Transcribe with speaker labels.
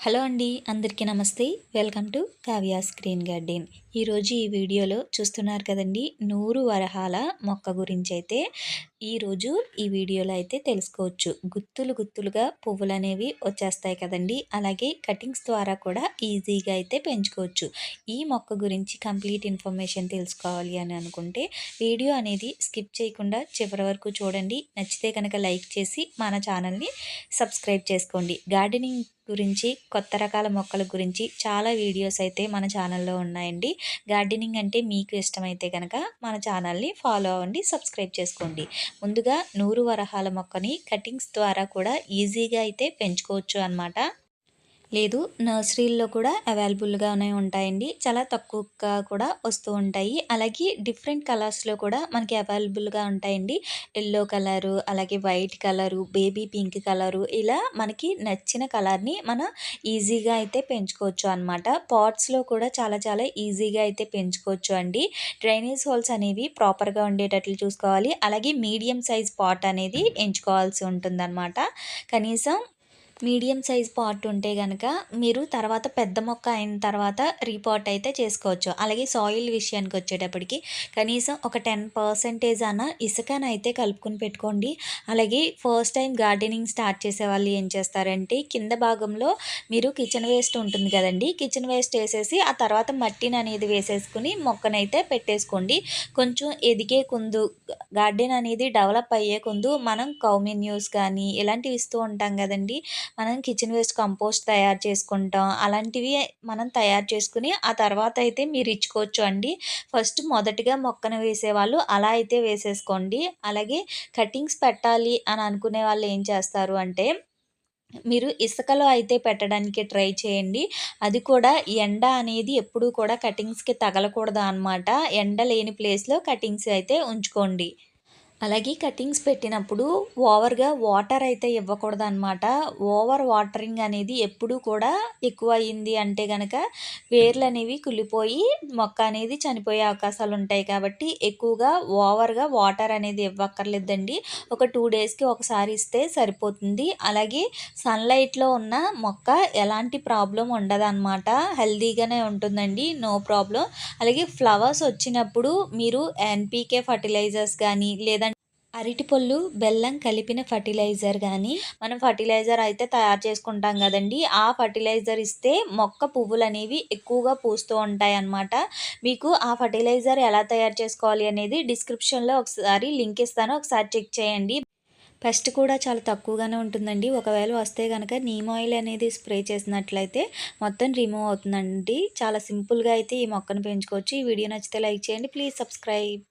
Speaker 1: Hello అండి అందరికీ నమస్తే. Welcome to Kavya screen garden. ఈరోజు ఈ వీడియోలో చూస్తున్నారు కదండి నూరు వరహాల మొక్క గురించి అయితే ఈరోజు ఈ వీడియోలో అయితే తెలుసుకోవచ్చు. గుత్తులు గుత్తులుగా పువ్వులు అనేవి వచ్చేస్తాయి కదండి. అలాగే కటింగ్స్ ద్వారా కూడా ఈజీగా అయితే పెంచుకోవచ్చు. ఈ మొక్క గురించి కంప్లీట్ ఇన్ఫర్మేషన్ తెలుసుకోవాలి అని అనుకుంటే వీడియో అనేది స్కిప్ చేయకుండా చివరి వరకు చూడండి. నచ్చితే కనుక లైక్ చేసి మన ఛానల్ని సబ్స్క్రైబ్ చేసుకోండి. గార్డెనింగ్ గురించి కొత్త రకాల మొక్కల గురించి చాలా వీడియోస్ అయితే మన ఛానల్లో ఉన్నాయండి. గార్డెనింగ్ అంటే మీకు ఇష్టమైతే కనుక మన ఛానల్ని ఫాలో అవ్వండి సబ్స్క్రైబ్ చేసుకోండి. ముందుగా నూరు వరహాల మొక్కని కటింగ్స్ ద్వారా కూడా ఈజీగా అయితే పెంచుకోవచ్చు అనమాట లేదు నర్సరీల్లో కూడా అవైలబుల్గానే ఉంటాయండి. చాలా తక్కువగా కూడా వస్తూ ఉంటాయి. అలాగే డిఫరెంట్ కలర్స్లో కూడా మనకి అవైలబుల్గా ఉంటాయండి. ఎల్లో కలరు అలాగే white colour baby pink colour ఇలా మనకి నచ్చిన కలర్ని మనం ఈజీగా అయితే పెంచుకోవచ్చు అనమాట పాట్స్లో కూడా చాలా చాలా ఈజీగా అయితే పెంచుకోవచ్చు అండి. డ్రైనేజ్ హోల్స్ అనేవి ప్రాపర్గా ఉండేటట్లు చూసుకోవాలి. అలాగే మీడియం సైజ్ పాట్ అనేది ఎంచుకోవాల్సి ఉంటుందన్నమాట. కనీసం మీడియం సైజ్ పాట్ ఉంటే కనుక మీరు తర్వాత పెద్ద మొక్క అయిన తర్వాత రీపాట్ అయితే చేసుకోవచ్చు. అలాగే సాయిల్ విషయానికి వచ్చేటప్పటికి కనీసం ఒక టెన్ పర్సెంటేజ్ అన్న ఇసుకనైతే కలుపుకొని పెట్టుకోండి. అలాగే ఫస్ట్ టైం గార్డెనింగ్ స్టార్ట్ చేసే వాళ్ళు ఏం చేస్తారంటే కింద భాగంలో మీరు కిచెన్ వేస్ట్ ఉంటుంది కదండి. కిచెన్ వేస్ట్ వేసేసి ఆ తర్వాత మట్టిని అనేది వేసేసుకుని మొక్కనైతే పెట్టేసుకోండి. కొంచెం ఎదిగే కుందు గార్డెన్ అనేది డెవలప్ అయ్యే కుందు మనం కౌమిన్యూస్ కానీ ఇలాంటివి ఇస్తూ ఉంటాం కదండి. మనం కిచెన్ వేస్ట్ కంపోస్ట్ తయారు చేసుకుంటాం. అలాంటివి మనం తయారు చేసుకుని ఆ తర్వాత అయితే మీరు ఇచ్చుకోవచ్చు అండి. ఫస్ట్ మొదటిగా మొక్కను వేసేవాళ్ళు అలా అయితే వేసేసుకోండి. అలాగే కటింగ్స్ పెట్టాలి అని అనుకునే వాళ్ళు ఏం చేస్తారు అంటే మీరు ఇసుకలో అయితే పెట్టడానికి ట్రై చేయండి. అది కూడా ఎండ అనేది ఎప్పుడూ కూడా కటింగ్స్కి తగలకూడదు అనమాట ఎండ లేని ప్లేస్లో కటింగ్స్ అయితే ఉంచుకోండి. అలాగే కటింగ్స్ పెట్టినప్పుడు ఓవర్గా వాటర్ అయితే ఇవ్వకూడదు అనమాట ఓవర్ వాటరింగ్ అనేది ఎప్పుడు కూడా ఎక్కువ అయింది అంటే కనుక వేర్లు అనేవి కుళ్ళిపోయి మొక్క అనేది చనిపోయే అవకాశాలు ఉంటాయి కాబట్టి ఎక్కువగా ఓవర్గా వాటర్ అనేది ఇవ్వక్కర్లేదండి. ఒక టూ డేస్కి ఒకసారి ఇస్తే సరిపోతుంది. అలాగే సన్లైట్లో ఉన్న మొక్క ఎలాంటి ప్రాబ్లం ఉండదన్నమాట. హెల్దీగానే ఉంటుందండి నో ప్రాబ్లం. అలాగే ఫ్లవర్స్ వచ్చినప్పుడు మీరు ఎన్పీకే ఫర్టిలైజర్స్ కానీ లేదా అరటిపళ్ళు బెల్లం కలిపిన ఫర్టిలైజర్ కానీ మనం ఫర్టిలైజర్ అయితే తయారు చేసుకుంటాం కదండి. ఆ ఫర్టిలైజర్ ఇస్తే మొక్క పువ్వులు అనేవి ఎక్కువగా పూస్తూ ఉంటాయి అన్నమాట మీకు ఆ ఫర్టిలైజర్ ఎలా తయారు చేసుకోవాలి అనేది డిస్క్రిప్షన్లో ఒకసారి లింక్ ఇస్తాను. ఒకసారి చెక్ చేయండి. పెస్ట్ కూడా చాలా తక్కువగానే ఉంటుందండి. ఒకవేళ వస్తే కనుక నీమ్ ఆయిల్ అనేది స్ప్రే చేసినట్లయితే మొత్తం రిమూవ్ అవుతుందండి. చాలా సింపుల్గా అయితే ఈ మొక్కను పెంచుకోవచ్చు. ఈ వీడియో నచ్చితే లైక్ చేయండి. Please subscribe.